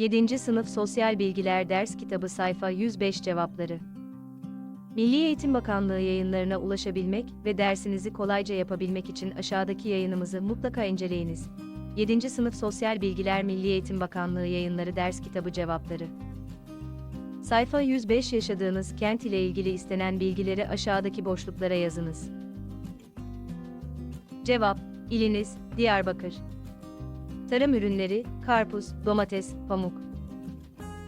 7. Sınıf Sosyal Bilgiler Ders Kitabı Sayfa 105 Cevapları Milli Eğitim Bakanlığı yayınlarına ulaşabilmek ve dersinizi kolayca yapabilmek için aşağıdaki yayınımızı mutlaka inceleyiniz. 7. Sınıf Sosyal Bilgiler Milli Eğitim Bakanlığı Yayınları Ders Kitabı Cevapları Sayfa 105 yaşadığınız kent ile ilgili istenen bilgileri aşağıdaki boşluklara yazınız. Cevap: İliniz Diyarbakır. Tarım ürünleri: karpuz, domates, pamuk.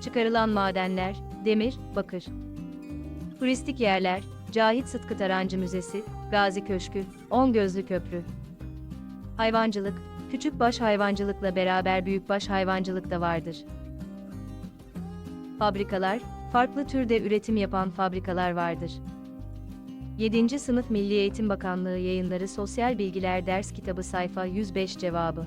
Çıkarılan madenler: demir, bakır. Turistik yerler: Cahit Sıtkı Tarancı Müzesi, Gazi Köşkü, On Gözlü Köprü. Hayvancılık: Küçükbaş hayvancılıkla beraber büyükbaş hayvancılık da vardır. Fabrikalar: Farklı türde üretim yapan fabrikalar vardır. 7. Sınıf Milli Eğitim Bakanlığı Yayınları Sosyal Bilgiler Ders Kitabı Sayfa 105 Cevabı